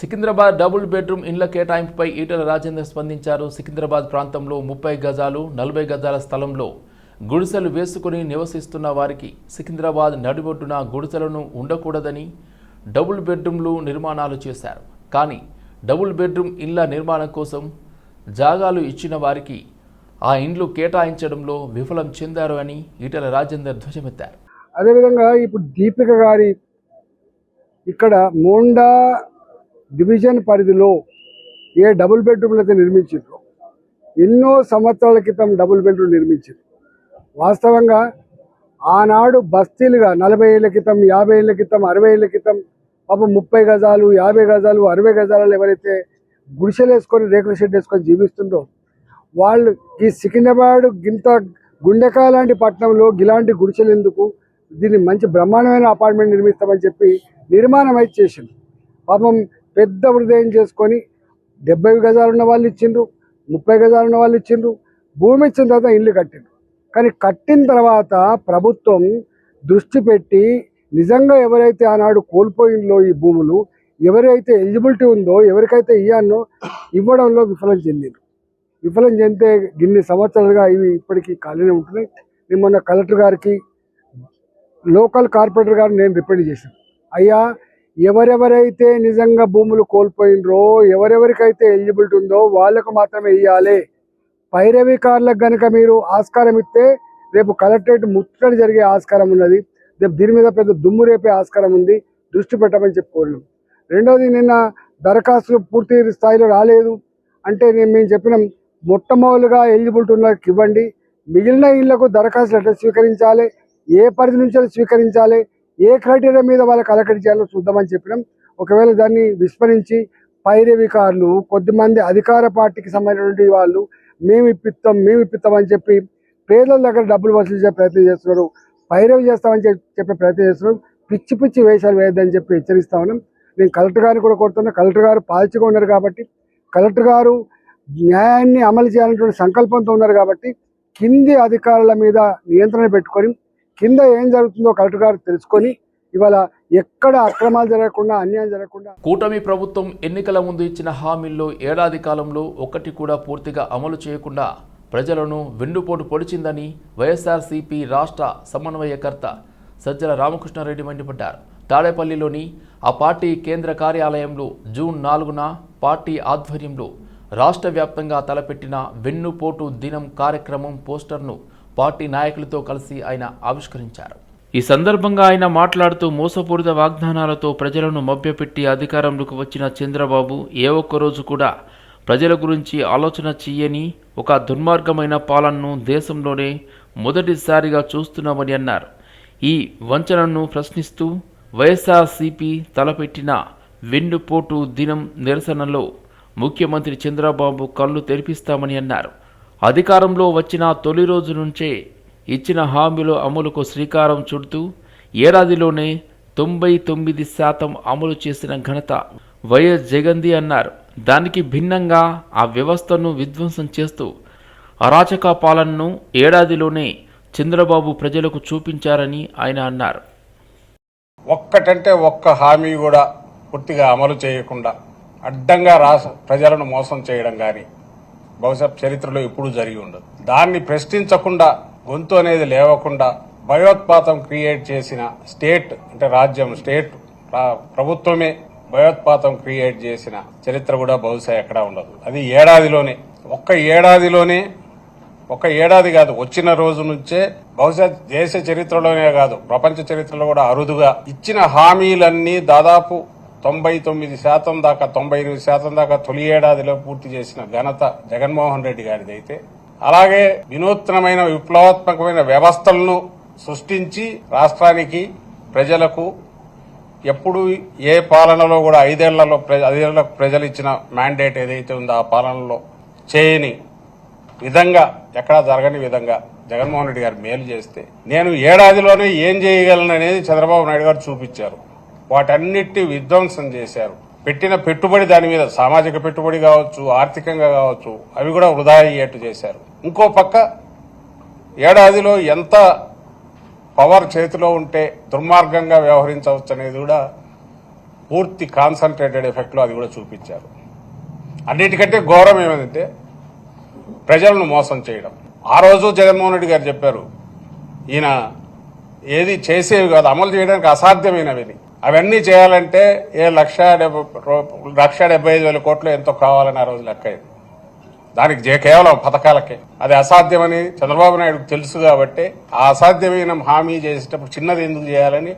Secunderabad double bedroom ఇండ్ల కేటాయింపుపై ఈటల రాజేందర్ స్పందించారు. సికింద్రాబాద్ ప్రాంతంలో ముప్పై గజాలు నలభై గజాల స్థలంలో గుడిసెలు వేసుకుని నివసిస్తున్న వారికి సికింద్రాబాద్ నడిబొడ్డున గుడిసెలను ఉండకూడదని డబుల్ బెడ్రూమ్లు నిర్మాణాలు చేశారు. కానీ డబుల్ బెడ్రూమ్ ఇళ్ళ నిర్మాణం కోసం జాగాలు ఇచ్చిన వారికి ఆ ఇండ్లు కేటాయించడంలో విఫలం చెందారు అని ఈటల రాజేందర్ ధ్వజమెత్తారు. అదేవిధంగా ఇప్పుడు దీపిక గారి ఇక్కడ మోండా డివిజన్ పరిధిలో ఏ డబుల్ బెడ్రూమ్లు అయితే నిర్మించారు ఎన్నో సంవత్సరాల క్రితం డబుల్ బెడ్రూమ్ నిర్మించారు వాస్తవంగా ఆనాడు బస్తీలుగా నలభై ఏళ్ళ క్రితం యాభై ఏళ్ళ క్రితం అరవై ఏళ్ళ క్రితం పాపం ముప్పై గజాలు యాభై గజాలు అరవై గజాలలో ఎవరైతే గుడిసెలు వేసుకొని రేకుల షెడ్ వేసుకొని జీవిస్తుండ్రో వాళ్ళు ఈ సికింద్రాబాద్ గింత గుండెకా లాంటి పట్టణంలో ఇలాంటి గుడిసెలు ఎందుకు? దీన్ని మంచి బ్రహ్మాండమైన అపార్ట్మెంట్ నిర్మిస్తామని చెప్పి నిర్మాణం అయితే చేసింది పాపం పెద్ద హృదయం చేసుకొని డెబ్బై గజాలు ఉన్న వాళ్ళు ఇచ్చిండ్రు ముప్పై గజాలు ఉన్న వాళ్ళు ఇచ్చిండ్రు భూమి ఇచ్చిన తర్వాత ఇల్లు కట్టిండ్రు. కానీ కట్టిన తర్వాత ప్రభుత్వం దృష్టి పెట్టి నిజంగా ఎవరైతే ఆనాడు కోల్పోయిందో ఈ భూములు ఎవరైతే ఎలిజిబిలిటీ ఉందో ఎవరికైతే ఇయ్యానో ఇవ్వడంలో విఫలం చెందిండ్రు. విఫలం చెందితే ఇన్ని సంవత్సరాలుగా ఇవి ఇప్పటికీ ఖాళీనే ఉంటున్నాయి. నేను మొన్న కలెక్టర్ గారికి లోకల్ కార్పొరేటర్ గారు నేను రిప్రజెంట్ చేశాను. అయ్యా ఎవరెవరైతే నిజంగా భూములు కోల్పోయినరో ఎవరెవరికైతే ఎలిజిబిలిటీ ఉందో వాళ్ళకు మాత్రమే ఇవ్వాలి పైరవికారులకు కనుక మీరు ఆస్కారం ఇస్తే రేపు కలెక్టరేట్ ముట్టడి జరిగే ఆస్కారం ఉన్నది. రేపు దీని మీద పెద్ద దుమ్ము రేపే ఆస్కారం ఉంది. దృష్టి పెట్టమని చెప్పుకోలేం రెండవది నిన్న దరఖాస్తులు పూర్తి స్థాయిలో రాలేదు. అంటే నేను మేము చెప్పినాం మొట్టమొదలుగా ఎలిజిబిలిటీ ఉన్నకి ఇవ్వండి. మిగిలిన ఇళ్ళకు దరఖాస్తులు ఎట్లా స్వీకరించాలి? ఏ పరిధి నుంచి స్వీకరించాలి? ఏ క్రైటీరియా మీద వాళ్ళకి అలకడి చేయాలో చూద్దామని చెప్పినాం. ఒకవేళ దాన్ని విస్మరించి పైరవికారులు కొద్దిమంది అధికార పార్టీకి సంబంధించినటువంటి వాళ్ళు మేము ఇప్పిస్తాం మేము ఇప్పిస్తామని చెప్పి పేదల దగ్గర డబ్బులు వసూలు చేసే ప్రయత్నం చేస్తున్నారు. పైరవి చేస్తామని చెప్పి చెప్పే ప్రయత్నం చేస్తున్నారు. పిచ్చి పిచ్చి వేషాలు వేయద్దని చెప్పి హెచ్చరిస్తా ఉన్నాం. నేను కలెక్టర్ గారిని కూడా కోరుతున్నా. కలెక్టర్ గారు పాల్చిగా ఉన్నారు కాబట్టి కలెక్టర్ గారు న్యాయాన్ని అమలు చేయాలనేటువంటి సంకల్పంతో ఉన్నారు కాబట్టి కింది అధికారుల మీద నియంత్రణ పెట్టుకొని కింద ఏం జరుగుతుందో కలెక్టర్ గారు తెలుసుకొని ఇవాళ ఎక్కడ అక్రమాలు జరగకుండా అన్యాయం జరగకుండా కూటమి ప్రభుత్వం ఎన్నికల ముందు ఇచ్చిన హామీల్లో ఏడాది కాలంలో ఒకటి కూడా పూర్తిగా అమలు చేయకుండా ప్రజలను వెన్నుపోటు పొడిచిందని వైఎస్ఆర్సీపీ రాష్ట్ర సమన్వయకర్త సజ్జల రామకృష్ణారెడ్డి మండిపడ్డారు. తాడేపల్లిలోని ఆ పార్టీ కేంద్ర కార్యాలయంలో జూన్ నాలుగున పార్టీ ఆధ్వర్యంలో రాష్ట్ర వ్యాప్తంగా తలపెట్టిన వెన్నుపోటు దినం కార్యక్రమం పోస్టర్ను పార్టీ నాయకులతో కలిసి ఆయన ఆవిష్కరించారు. ఈ సందర్భంగా ఆయన మాట్లాడుతూ మోసపూరిత వాగ్దానాలతో ప్రజలను మభ్యపెట్టి అధికారంలోకి వచ్చిన చంద్రబాబు ఏ ఒక్కరోజు కూడా ప్రజల గురించి ఆలోచన చెయ్యని ఒక దుర్మార్గమైన పాలనను దేశంలోనే మొదటిసారిగా చూస్తున్నామని అన్నారు. ఈ వంచనను ప్రశ్నిస్తూ వైఎస్ఆర్సీపీ తలపెట్టిన వెన్నుపోటు దినం నిరసనలో ముఖ్యమంత్రి చంద్రబాబు కళ్ళు తెరిపిస్తామని అన్నారు. అధికారంలో వచ్చిన తొలి రోజు నుంచే ఇచ్చిన హామీల అమలుకు శ్రీకారం చుడుతూ ఏడాదిలోనే తొంభై తొమ్మిది శాతం అమలు చేసిన ఘనత వైఎస్ జగంది అన్నారు. దానికి భిన్నంగా ఆ వ్యవస్థను విధ్వంసం చేస్తూ అరాచక పాలనను ఏడాదిలోనే చంద్రబాబు ప్రజలకు చూపించారని ఆయన అన్నారు. ఒక్కటంటే ఒక్క హామీ కూడా పూర్తిగా అమలు చేయకుండా అడ్డంగా రాష్ట్ర ప్రజలను మోసం చేయడం కానీ బహుశా చరిత్రలో ఎప్పుడూ జరిగి ఉండదు. దాన్ని ప్రశ్నించకుండా గొంతు అనేది లేవకుండా భయోత్పాతం క్రియేట్ చేసిన స్టేట్ అంటే రాజ్యం స్టేట్ ప్రభుత్వమే భయోత్పాతం క్రియేట్ చేసిన చరిత్ర కూడా బహుశా ఎక్కడా ఉండదు. అది ఏడాదిలోనే ఒక్క ఏడాదిలోనే ఒక ఏడాది కాదు వచ్చిన రోజు నుంచే బహుశా దేశ చరిత్రలోనే కాదు ప్రపంచ చరిత్రలో కూడా అరుదుగా ఇచ్చిన హామీలన్నీ దాదాపు తొంభై తొమ్మిది శాతం దాకా తొంభై ఎనిమిది శాతం దాకా తొలి ఏడాదిలో పూర్తి చేసిన ఘనత జగన్మోహన్ రెడ్డి గారిది అయితే. అలాగే వినూత్నమైన విప్లవాత్మకమైన వ్యవస్థలను సృష్టించి రాష్ట్రానికి ప్రజలకు ఎప్పుడు ఏ పాలనలో కూడా ఐదేళ్ళలో ఐదేళ్ళకు ప్రజలు ఇచ్చిన మ్యాండేట్ ఏదైతే ఉందో ఆ పాలనలో చేయని విధంగా ఎక్కడా జరగని విధంగా జగన్మోహన్ రెడ్డి గారు మేలు చేస్తే నేను ఏడాదిలోనే ఏం చేయగలను అనేది చంద్రబాబు నాయుడు గారు చూపించారు. వాటన్నిటి విధ్వంసం చేశారు. పెట్టిన పెట్టుబడి దాని మీద సామాజిక పెట్టుబడి కావచ్చు ఆర్థికంగా కావచ్చు అవి కూడా వృధా అయ్యేట్టు చేశారు. ఇంకో పక్క ఏడాదిలో ఎంత పవర్ చేతిలో ఉంటే దుర్మార్గంగా వ్యవహరించవచ్చు అనేది కూడా పూర్తి కాన్సన్ట్రేటెడ్ ఎఫెక్ట్లో అది కూడా చూపించారు. అన్నిటికంటే ఘోరం ఏమిటంటే ప్రజలను మోసం చేయడం. ఆ రోజు జగన్మోహన్ రెడ్డి గారు చెప్పారు ఈయన ఏది చేసేవి కాదు అమలు చేయడానికి అసాధ్యమైనవి అవన్నీ చేయాలంటే ఏ లక్ష డెబ్బై రూ- లక్ష డెబ్బై ఐదు వేల కోట్లు ఎంతో కావాలని ఆ రోజు లెక్క అయింది. దానికి జే- కేవలం పథకాలకే. అది అసాధ్యమని చంద్రబాబు నాయుడుకు తెలుసు కాబట్టి ఆ అసాధ్యమైన హామీ చేసేటప్పుడు చిన్నది ఎందుకు చేయాలని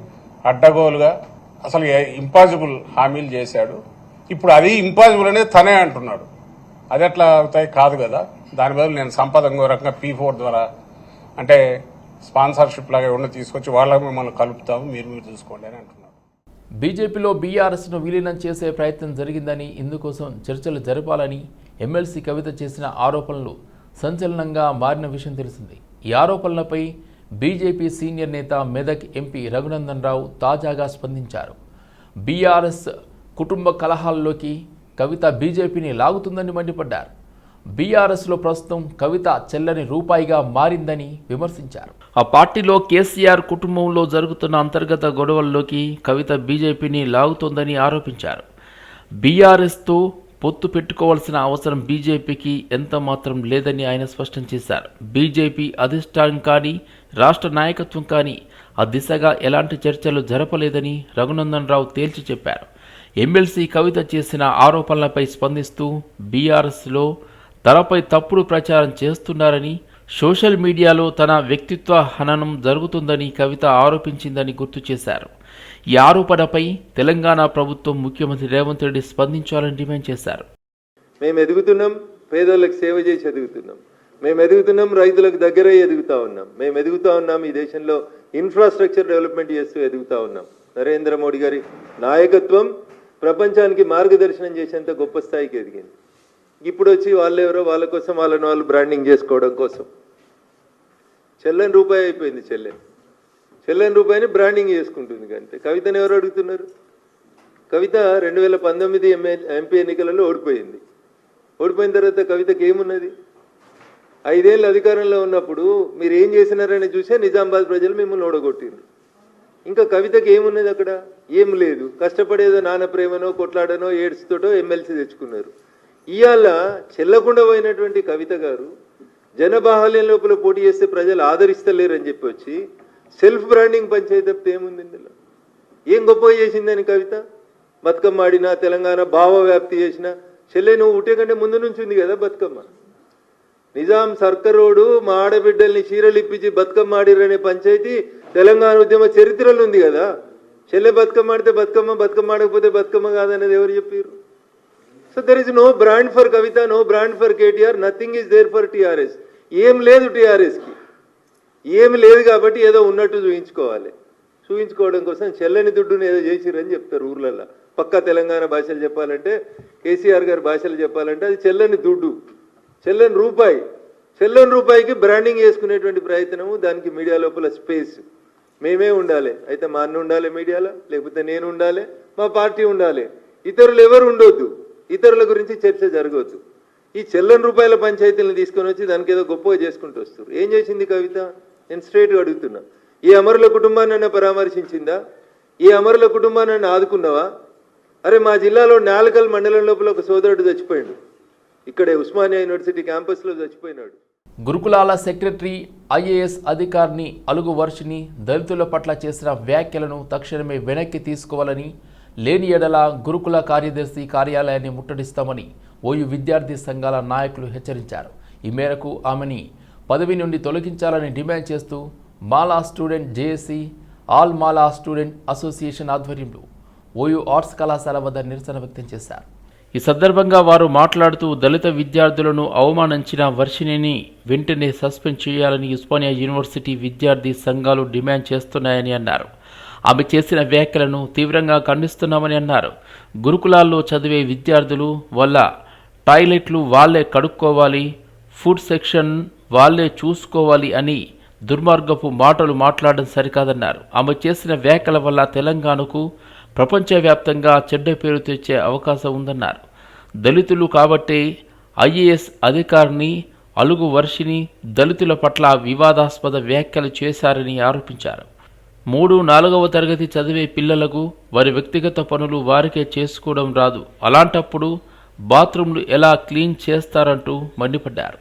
అడ్డగోలుగా అసలు ఇంపాసిబుల్ హామీలు చేశాడు. ఇప్పుడు అది ఇంపాసిబుల్ అనేది తనే అంటున్నాడు. అది ఎట్లా అవుతాయి? కాదు కదా. దాని బదులు నేను సంపద ఇంకో రకంగా పీ ఫోర్ ద్వారా అంటే స్పాన్సర్షిప్ లాగా ఉన్న తీసుకొచ్చి వాళ్ళకి మిమ్మల్ని కలుపుతాము మీరు మీరు చూసుకోండి అని అంటున్నారు బీజేపీలో బీఆర్ఎస్ను విలీనం చేసే ప్రయత్నం జరిగిందని ఇందుకోసం చర్చలు జరపాలని ఎమ్మెల్సీ కవిత చేసిన ఆరోపణలు సంచలనంగా మారిన విషయం తెలిసింది. ఈ ఆరోపణలపై బీజేపీ సీనియర్ నేత మెదక్ ఎంపీ రఘునందన్ రావు తాజాగా స్పందించారు. బీఆర్ఎస్ కుటుంబ కలహాల్లోకి కవిత బీజేపీని లాగుతుందని మండిపడ్డారు. బీఆర్ఎస్లో ప్రస్తుతం కవిత చెల్లని రూపాయిగా మారిందని విమర్శించారు. ఆ పార్టీలో కేసీఆర్ కుటుంబంలో జరుగుతున్న అంతర్గత గొడవల్లోకి కవిత బీజేపీని లాగుతోందని ఆరోపించారు. బీఆర్ఎస్తో పొత్తు పెట్టుకోవాల్సిన అవసరం బీజేపీకి ఎంత మాత్రం లేదని ఆయన స్పష్టం చేశారు. బీజేపీ అధిష్టానం కానీ రాష్ట్ర నాయకత్వం కానీ ఆ దిశగా ఎలాంటి చర్చలు జరపలేదని రఘునందన్ రావు తేల్చి చెప్పారు. ఎమ్మెల్సీ కవిత చేసిన ఆరోపణలపై స్పందిస్తూ బీఆర్ఎస్లో తనపై తప్పుడు ప్రచారం చేస్తున్నారని సోషల్ మీడియాలో తన వ్యక్తిత్వ హననం జరుగుతుందని కవిత ఆరోపించిందని గుర్తు చేశారు. ఈ ఆరోపణపై తెలంగాణ ప్రభుత్వం ముఖ్యమంత్రి రేవంత్ రెడ్డి స్పందించాలని డిమాండ్ చేశారు. మేము ఎదుగుతున్నాం పేదోళ్ళకి సేవ చేసి ఎదుగుతున్నాం. మేము ఎదుగుతున్నాం రైతులకు దగ్గర ఎదుగుతా ఉన్నాం. మేము ఎదుగుతా ఉన్నాం ఈ దేశంలో ఇన్ఫ్రాస్ట్రక్చర్ డెవలప్మెంట్ చేస్తూ ఎదుగుతా ఉన్నాం. నరేంద్ర మోడీ గారి నాయకత్వం ప్రపంచానికి మార్గదర్శనం చేసేంత గొప్ప స్థాయికి ఎదిగింది. ఇప్పుడు వచ్చి వాళ్ళెవరో వాళ్ళ కోసం వాళ్ళని వాళ్ళు బ్రాండింగ్ చేసుకోవడం కోసం. చెల్లని రూపాయి అయిపోయింది చెల్లెని చెల్లని రూపాయిని బ్రాండింగ్ చేసుకుంటుంది అంతే కవితను ఎవరు అడుగుతున్నారు? కవిత రెండు వేల పంతొమ్మిది ఎంపీ ఎన్నికలలో ఓడిపోయింది. ఓడిపోయిన తర్వాత కవితకి ఏమున్నది? ఐదేళ్ళు అధికారంలో ఉన్నప్పుడు మీరు ఏం చేసినారని చూసే నిజామాబాద్ ప్రజలు మిమ్మల్ని ఓడగొట్టింది ఇంకా కవితకి ఏమున్నది అక్కడ? ఏం లేదు. కష్టపడేదో నాన్న ప్రేమనో కొట్లాడనో ఏడ్స్తోటో ఎమ్మెల్సీ తెచ్చుకున్నారు. ఇవాళ చెల్లకుండా పోయినటువంటి కవిత గారు జనబాహల్యం లోపల పోటీ చేస్తే ప్రజలు ఆదరిస్తలేరని చెప్పి వచ్చి సెల్ఫ్ బ్రాండింగ్ పంచాయతీ తప్పితే ఏముంది ఇందులో? ఏం గొప్పగా చేసిందని కవిత? బతుకమ్మ ఆడినా తెలంగాణ భావ వ్యాప్తి చేసిన చెల్లె నువ్వు ఉంటే కంటే ముందు నుంచి ఉంది కదా బతుకమ్మ. నిజాం సర్కరోడు మా ఆడబిడ్డల్ని చీరలిప్పించి బతుకమ్మ ఆడిరనే పంచాయతీ తెలంగాణ ఉద్యమ చరిత్రలో ఉంది కదా. చెల్లె బతుకమ్మ ఆడితే బతుకమ్మ బతుకమ్మ ఆడకపోతే బతుకమ్మ కాదనేది ఎవరు చెప్పారు so there is no brand for Kavitha no brand for KTR nothing is there for TRS ఏం లేదు టీఆర్ఎస్కి ఏమి లేదు కాబట్టి ఏదో ఉన్నట్టు చూపించుకోవాలి చూపించుకోవడం కోసం చెల్లని దుడ్డుని ఏదో చేసిరని చెప్తారు ఊర్లలో పక్కా తెలంగాణ భాషలు చెప్పాలంటే కేసీఆర్ గారి భాషలు చెప్పాలంటే అది చెల్లని దుడ్డు. చెల్లని రూపాయి. చెల్లని రూపాయికి బ్రాండింగ్ చేసుకునేటువంటి ప్రయత్నము దానికి మీడియా లోపల స్పేస్ మేమే ఉండాలి. అయితే మా అన్న ఉండాలి మీడియాలో లేకపోతే నేను ఉండాలి మా పార్టీ ఉండాలి. ఇతరులు ఎవరు ఉండొద్దు. ఇతరుల గురించి చర్చ జరగవచ్చు. ఈ చెల్లని రూపాయల పంచాయతీలను తీసుకొని వచ్చి దానికి ఏదో గొప్పగా చేసుకుంటూ వస్తారు. ఏం చేసింది కవిత? నేను స్ట్రైట్గా అడుగుతున్నా. ఈ అమరుల కుటుంబాన్ని పరామర్శించిందా? ఈ అమరుల కుటుంబాన్ని ఆదుకున్నావా? అరే మా జిల్లాలో నాలుకల్ మండలం లోపల ఒక సోదరుడు చచ్చిపోయాడు. ఇక్కడే ఉస్మానియా యూనివర్సిటీ క్యాంపస్లో చచ్చిపోయినాడు. గురుకులాల సెక్రటరీ ఐఏఎస్ అధికారిని అలుగు వర్షిని దళితుల పట్ల చేసిన వ్యాఖ్యలను తక్షణమే వెనక్కి తీసుకోవాలని లేని ఎడల గురుకుల కార్యదర్శి కార్యాలయాన్ని ముట్టడిస్తామని ఓయు విద్యార్థి సంఘాల నాయకులు హెచ్చరించారు. ఈ మేరకు ఆమెని పదవి నుండి తొలగించాలని డిమాండ్ చేస్తూ Mala student JAC all Mala student association ఆధ్వర్యంలో ఓయూ ఆర్ట్స్ కళాశాల వద్ద నిరసన వ్యక్తం చేశారు. ఈ సందర్భంగా వారు మాట్లాడుతూ దళిత విద్యార్థులను అవమానించిన వర్షిణిని వెంటనే సస్పెండ్ చేయాలని ఉస్మానియా యూనివర్సిటీ విద్యార్థి సంఘాలు డిమాండ్ చేస్తున్నాయని అన్నారు. ఆమె చేసిన వ్యాఖ్యలను తీవ్రంగా ఖండిస్తున్నామని అన్నారు. గురుకులాల్లో చదివే విద్యార్థులు వల్ల టాయిలెట్లు వాళ్ళే కడుక్కోవాలి ఫుడ్ సెక్షన్ వాళ్ళే చూసుకోవాలి అని దుర్మార్గపు మాటలు మాట్లాడడం సరికాదన్నారు. ఆమె చేసిన వ్యాఖ్యల వల్ల తెలంగాణకు ప్రపంచవ్యాప్తంగా చెడ్డ పేరు తెచ్చే అవకాశం ఉందన్నారు. దళితులు కాబట్టే ఐఏఎస్ అధికారిని అలుగు వర్షిని దళితుల పట్ల వివాదాస్పద వ్యాఖ్యలు చేశారని ఆరోపించారు. మూడు నాలుగవ తరగతి చదివే పిల్లలకు వారి వ్యక్తిగత పనులు వారికే చేసుకోవడం రాదు. అలాంటప్పుడు బాత్రూంలు ఎలా క్లీన్ చేస్తారంటూ మండిపడ్డారు.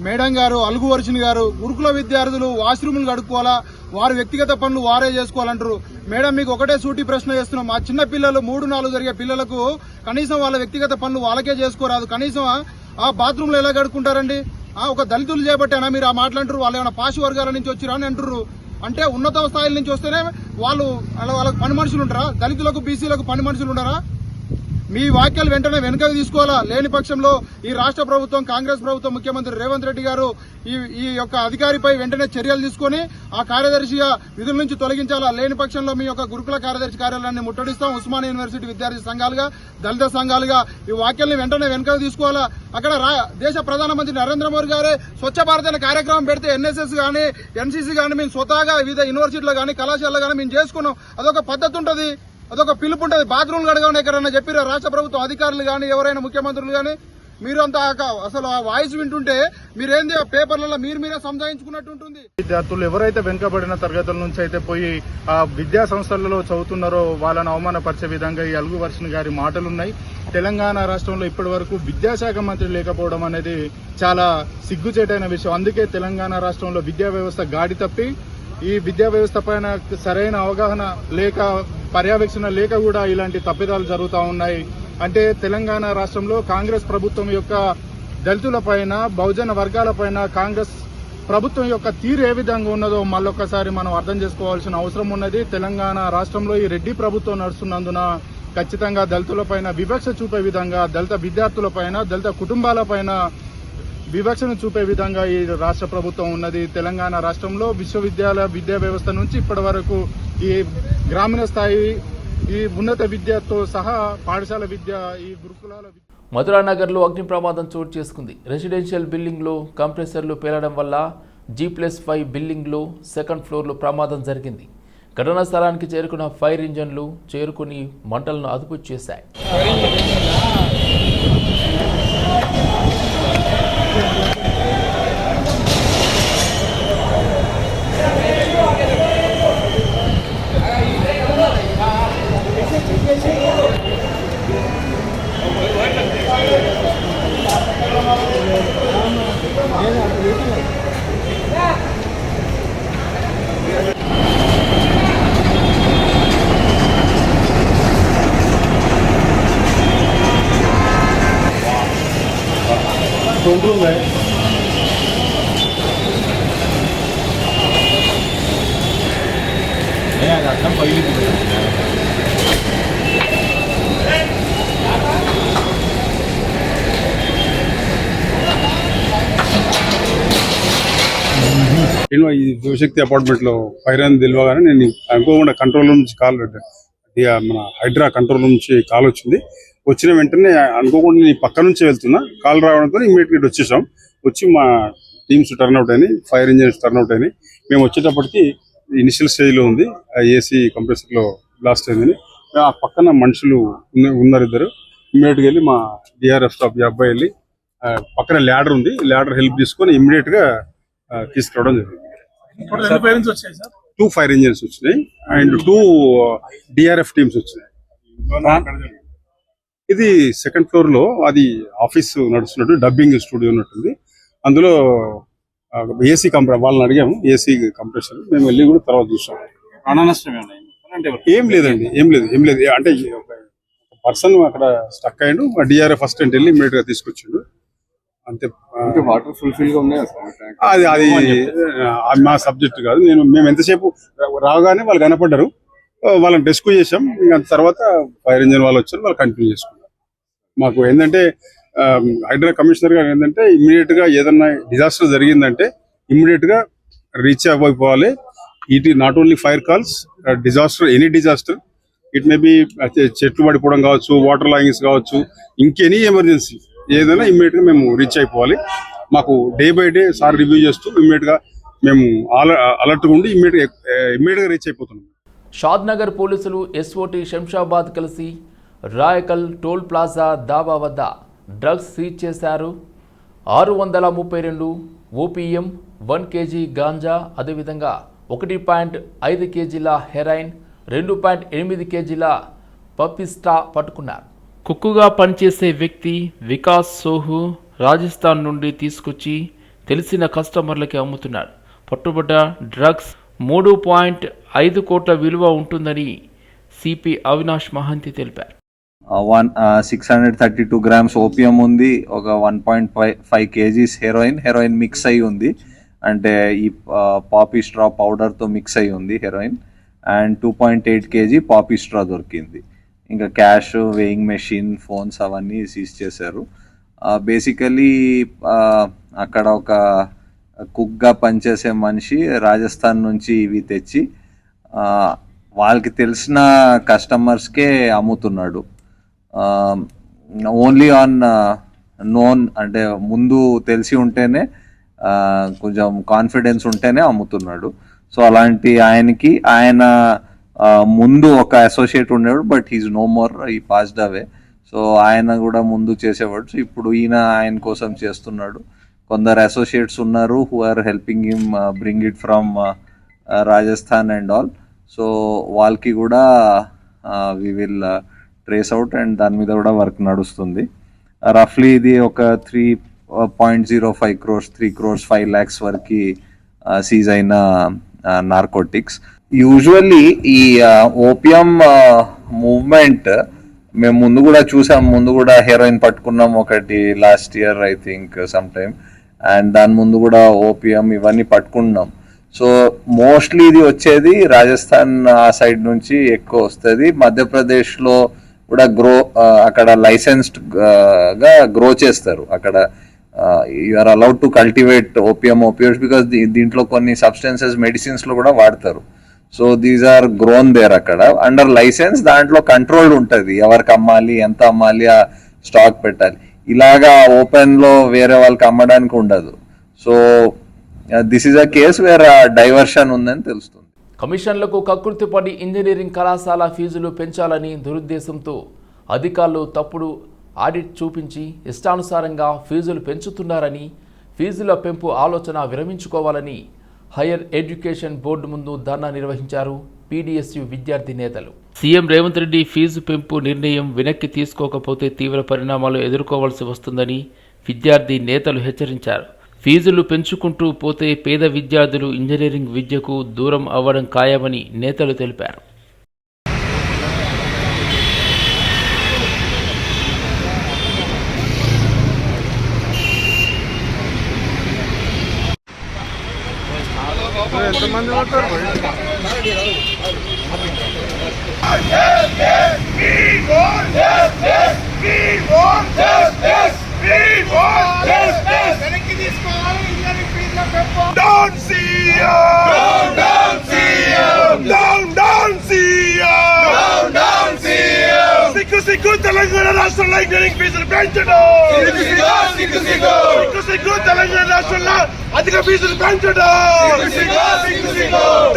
మేడం గారు అలుగు వర్షిని గారు గురుకుల విద్యార్థులు వాష్రూమ్లు కడుక్కోవాలా? వారు వ్యక్తిగత పనులు వారే చేసుకోవాలంటారు. మేడం మీకు ఒకటే సూటి ప్రశ్న చేస్తున్నాం. మా చిన్న పిల్లలు మూడు నాలుగు జరిగే పిల్లలకు కనీసం వాళ్ళ వ్యక్తిగత పనులు వాళ్ళకే చేసుకోరాదు. కనీసం ఆ- ఆ బాత్రూంలో ఎలా కడుక్కుంటారండి? ఒక దళితులు చేపట్టానా మీరు ఆ మాట్లాంటారు వాళ్ళు ఏమైనా పాషి వర్గాల నుంచి వచ్చిరా అని అంటారు అంటే ఉన్నత స్థాయిల నుంచి వస్తేనే వాళ్ళు వాళ్ళ- వాళ్ళకి పని మనుషులు ఉంటారా? దళితులకు బీసీలకు పని మనుషులు ఉంటారా మీ వ్యాఖ్యలు వెంటనే వెనుకకు తీసుకోవాలా? లేని పక్షంలో ఈ రాష్ట్ర ప్రభుత్వం కాంగ్రెస్ ప్రభుత్వం ముఖ్యమంత్రి రేవంత్ రెడ్డి గారు ఈ ఈ యొక్క అధికారిపై వెంటనే చర్యలు తీసుకొని ఆ కార్యదర్శిగా విధుల నుంచి తొలగించాలా? లేని పక్షంలో మీ యొక్క గురుకుల కార్యదర్శి కార్యాలయాన్ని ముట్టడిస్తాం. ఉస్మానియా యూనివర్సిటీ విద్యార్థి సంఘాలుగా దళిత సంఘాలుగా ఈ వ్యాఖ్యల్ని వెంటనే వెనుకకు తీసుకోవాలా? అక్కడ రా- దేశ ప్రధానమంత్రి నరేంద్ర మోదీ గారే స్వచ్ఛ భారత్ అనే కార్యక్రమం పెడితే ఎన్ఎస్ఎస్ కానీ ఎన్సీసీ కానీ మేము స్వతహాగా వివిధ యూనివర్సిటీలో కానీ కళాశాలలో కానీ మేము చేసుకున్నాం. అదొక పద్ధతి ఉంటుంది. అదొక పిలుపు ఉంటుంది. బాత్రూమ్ కడగానే ఎక్కడైనా చెప్పిరా రాష్ట్ర ప్రభుత్వం అధికారులు కానీ ఎవరైనా ముఖ్యమంత్రులు కానీ మీరు అంత అసలు ఆ వాయిస్ వింటుంటే మీరేంది ఆ పేపర్లలో మీరు మీరే సంజాయించుకున్నట్టు ఉంటుంది. విద్యార్థులు ఎవరైతే వెనుకబడిన తరగతుల నుంచి అయితే పోయి ఆ విద్యా సంస్థలలో చదువుతున్నారో వాళ్ళని అవమానపరిచే విధంగా ఈ అలుగు వర్షన్ గారి మాటలున్నాయి. తెలంగాణ రాష్ట్రంలో ఇప్పటి వరకు విద్యాశాఖ మంత్రి లేకపోవడం అనేది చాలా సిగ్గుచేటైన విషయం. అందుకే తెలంగాణ రాష్ట్రంలో విద్యా వ్యవస్థ గాడి తప్పి ఈ విద్యా వ్యవస్థ పైన సరైన అవగాహన లేక పర్యవేక్షణ లేక కూడా ఇలాంటి తప్పిదాలు జరుగుతూ ఉన్నాయి. అంటే తెలంగాణ రాష్ట్రంలో కాంగ్రెస్ ప్రభుత్వం యొక్క దళితుల పైన బహుజన వర్గాల పైన కాంగ్రెస్ ప్రభుత్వం యొక్క తీరు ఏ విధంగా ఉన్నదో మళ్ళొక్కసారి మనం అర్థం చేసుకోవాల్సిన అవసరం ఉన్నది. తెలంగాణ రాష్ట్రంలో ఈ రెడ్డి ప్రభుత్వం నడుస్తున్నందున ఖచ్చితంగా దళితులపైన వివక్ష చూపే విధంగా దళిత విద్యార్థులపైన దళిత కుటుంబాలపైన వివక్షను చూపే విధంగా ఈ రాష్ట్ర ప్రభుత్వం ఉన్నది. తెలంగాణ రాష్ట్రంలో విశ్వవిద్యాలయ విద్యా వ్యవస్థ నుంచి ఇప్పటి వరకు ఈ గ్రామీణ స్థాయి ఈ ఉన్నత విద్యతో సహా పాఠశాల విద్య ఈ గురుకులాల మధురా మధురానగర్లో అగ్ని ప్రమాదం చోటు చేసుకుంది. రెసిడెన్షియల్ బిల్డింగ్లో కంప్రెసర్లు పేలడం వల్ల జీ ప్లస్ ఫైవ్ బిల్డింగ్లో సెకండ్ ఫ్లోర్లో ప్రమాదం జరిగింది. ఘటనా స్థలానికి చేరుకున్న ఫైర్ ఇంజన్లు చేరుకుని మంటలను అదుపు చేశాయి. నేను ఈ శివశక్తి అపార్ట్మెంట్లో ఫైర్ అని తెలియగానే నేను అనుకోకుండా కంట్రోల్ రూమ్ నుంచి కాల్ మన హైడ్రా కంట్రోల్ రూమ్ నుంచి కాల్ వచ్చింది. వచ్చిన వెంటనే అనుకోకుండా నేను పక్క నుంచి వెళ్తున్నా. కాల్ రావడంతో ఇమీడియట్గా వచ్చేసాం. వచ్చి మా టీమ్స్ టర్న్అవుట్ అయినాయి ఫైర్ ఇంజిన్స్ టర్న్అవుట్ అయినాయి. మేము వచ్చేటప్పటికి ఇనిషియల్ స్టేజ్లో ఉంది. ఏసీ కంప్రెసర్లో బ్లాస్ట్ అయిందని. ఆ పక్కన మనుషులు ఉన్న- ఉన్నారు ఇద్దరు. ఇమీడియట్గా వెళ్ళి మా డిఆర్ఎఫ్ స్టాఫ్ ఈ అబ్బాయి వెళ్ళి ఆ, పక్కన ల్యాడర్ ఉంది. ల్యాడర్ హెల్ప్ తీసుకొని ఇమీడియట్గా ఆ, తీసుకురావడం జరిగింది. టూ ఫైర్ ఇంజిన్స్ వచ్చినాయి అండ్ టూ డిఆర్ఎఫ్ టీమ్స్ వచ్చినాయి. ఇది సెకండ్ ఫ్లోర్లో అది ఆఫీస్ నడుస్తున్నట్టు డబ్బింగ్ స్టూడియో ఉన్నట్టుంది. అందులో ఏసీ కంప్రె వాళ్ళని అడిగాము ఏసీ కంప్రెషన్ మేము వెళ్ళి కూడా తర్వాత చూసాం. ఏం లేదండి ఏం లేదు ఏం లేదు. అంటే పర్సన్ అక్కడ స్టక్ అయ్యిండు డిఆర్ఎఫ్ ఫస్ట్ వెళ్ళి ఇమీడియట్గా తీసుకొచ్చిండు. అంతే వాటర్ ఫుల్ఫిల్గా ఉన్నాయి అది అది ఆ, మా సబ్జెక్ట్ కాదు. నేను మేము ఎంతసేపు రాగానే వాళ్ళు కనపడ్డారు. వాళ్ళని రెస్క్యూ చేసాం ఇంకా తర్వాత ఫైర్ ఇంజిన్ వాళ్ళు వచ్చారు వాళ్ళు కంటిన్యూ చేసుకున్నారు. మాకు ఏంటంటే హైడ్రా కమిషనర్ గారు ఏంటంటే ఇమ్మీడియట్గా ఏదన్నా డిజాస్టర్ జరిగిందంటే ఇమ్మీడియట్గా రీచ్ అయిపోవాలి it not only fire calls disaster any disaster it may be చెట్లు పడిపోవడం కావచ్చు వాటర్ లాగింగ్స్ కావచ్చు ఇంకెనీ ఎమర్జెన్సీ ఏదైనా ఇమ్మీడియట్గా మేము రీచ్ అయిపోవాలి. మాకు day by day sir review చేస్తూ ఇమ్మీడియట్గా మేము అలర్ట్ ఉండి ఇమ్మీడియట్ ఇమ్మీడియట్ uh, గా రీచ్ అయిపోతున్నాం. షాద్ నగర్ పోలీసులు ఎస్ఓటి శంషాబాద్ కలిసి రాయకల్ టోల్ ప్లాజా దాబా వద్ద డ్రగ్స్ సీజ్ చేశారు. ఆరు వందల ముప్పై రెండు ఓపీఎం వన్ కేజీ గాంజా అదేవిధంగా ఒకటి పాయింట్ ఐదు కేజీల హెరాయిన్ రెండు పాయింట్ ఎనిమిది కేజీల పపిస్టా పట్టుకున్నారు. కుక్కుగా పనిచేసే వ్యక్తి వికాస్ సోహు రాజస్థాన్ నుండి తీసుకొచ్చి తెలిసిన కస్టమర్లకి అమ్ముతున్నాడు. పట్టుబడ్డ డ్రగ్స్ మూడు పాయింట్ ఐదు కోట్ల విలువ ఉంటుందని సిపి అవినాష్ మహంతి తెలిపారు. One six hundred thirty two grams opium ఉంది ఒక one point five five KGs heroin heroin mix అయి ఉంది. అంటే ఈ పాపీ స్ట్రా పౌడర్తో మిక్స్ అయి ఉంది heroin and two point eight KG poppy straw దొరికింది. ఇంకా క్యాష్ వేయింగ్ మెషిన్ ఫోన్స్ అవన్నీ సీజ్ చేశారు. బేసికలీ అక్కడ ఒక కుక్గా పనిచేసే మనిషి రాజస్థాన్ నుంచి ఇవి తెచ్చి వాళ్ళకి తెలిసిన కస్టమర్స్కే అమ్ముతున్నాడు. ఓన్లీ ఆన్ నోన్ అంటే ముందు తెలిసి ఉంటేనే కొంచెం కాన్ఫిడెన్స్ ఉంటేనే అమ్ముతున్నాడు. సో అలాంటి ఆయనకి ఆయన ముందు ఒక అసోసియేట్ ఉండేవాడు but is no more he passed away so ఆయన కూడా ముందు చేసేవాడు. సో ఇప్పుడు ఈయన ఆయన కోసం చేస్తున్నాడు. కొందరు అసోసియేట్స్ ఉన్నారు who are helping him bring it from Rajasthan and all so వాళ్ళకి కూడా uh, we will trace out and దాని మీద కూడా వర్క్ నడుస్తుంది. Uh, రఫ్లీ ఇది ఒక three point zero five crores three crores five lakhs వరకు uh, సీజ్ అయిన uh, నార్కోటిక్స్ యూజువల్లీ ఈ ఓపియం మూవ్మెంట్ మేము ముందు కూడా చూసాం ముందు కూడా హెరోయిన్ పట్టుకున్నాం ఒకటి last year I think some time and దాని ముందు కూడా ఓపియం ఇవన్నీ పట్టుకున్నాం. సో మోస్ట్లీ ఇది వచ్చేది రాజస్థాన్ ఆ సైడ్ నుంచి ఎక్కువ వస్తుంది. మధ్యప్రదేశ్లో కూడా గ్రో అక్కడ లైసెన్స్డ్గా గ్రో చేస్తారు. అక్కడ you are allowed to cultivate opium opioids because దీంట్లో కొన్ని సబ్స్టెన్సెస్ మెడిసిన్స్లో కూడా వాడతారు. So these are grown there అక్కడ. అండర్ లైసెన్స్ దాంట్లో కంట్రోల్ ఉంటుంది. ఎవరికి అమ్మాలి ఎంత అమ్మాలి ఆ స్టాక్ పెట్టాలి. ఇలాగా ఓపెన్లో వేరే వాళ్ళకి అమ్మడానికి ఉండదు. So this is a case where diversion ఉందని తెలుస్తుంది. కమిషన్లకు కకృతిపడి ఇంజనీరింగ్ కళాశాల ఫీజులు పెంచాలని దురుద్దేశంతో అధికారులు తప్పుడు ఆడిట్ చూపించి ఇష్టానుసారంగా ఫీజులు పెంచుతున్నారని ఫీజుల పెంపు ఆలోచన విరమించుకోవాలని హైయర్ ఎడ్యుకేషన్ బోర్డు ముందు ధర్నా నిర్వహించారు పీడీఎస్యు విద్యార్థి నేతలు. సీఎం రేవంత్ రెడ్డి ఫీజు పెంపు నిర్ణయం వెనక్కి తీసుకోకపోతే తీవ్ర పరిణామాలు ఎదుర్కోవాల్సి వస్తుందని విద్యార్థి నేతలు హెచ్చరించారు. ఫీజులు పెంచుకుంటూ పోతే పేద విద్యార్థులు ఇంజనీరింగ్ విద్యకు దూరం అవ్వడం ఖాయమని నేతలు తెలిపారు. Don't see తెలంగాణ రాష్ట్రంలో ఇంజనీరింగ్ ఫీజులు పెంచడం సిగ్గు సిగ్గు తెలంగాణ రాష్ట్రంలో అధిక ఫీజులు పెంచడం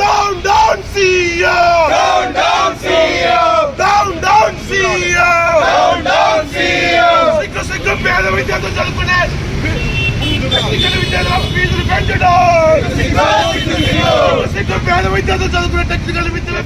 down down CM down down CM down down CM down down CM సిగ్గు సిగ్గు పేద విద్యార్థులు చదువుకునే టెక్నికల్ విద్యలో ఫీజులు పెంచడం సిగ్గు పేద విద్యార్థులు చదువుకునే టెక్నికల్ విద్యలో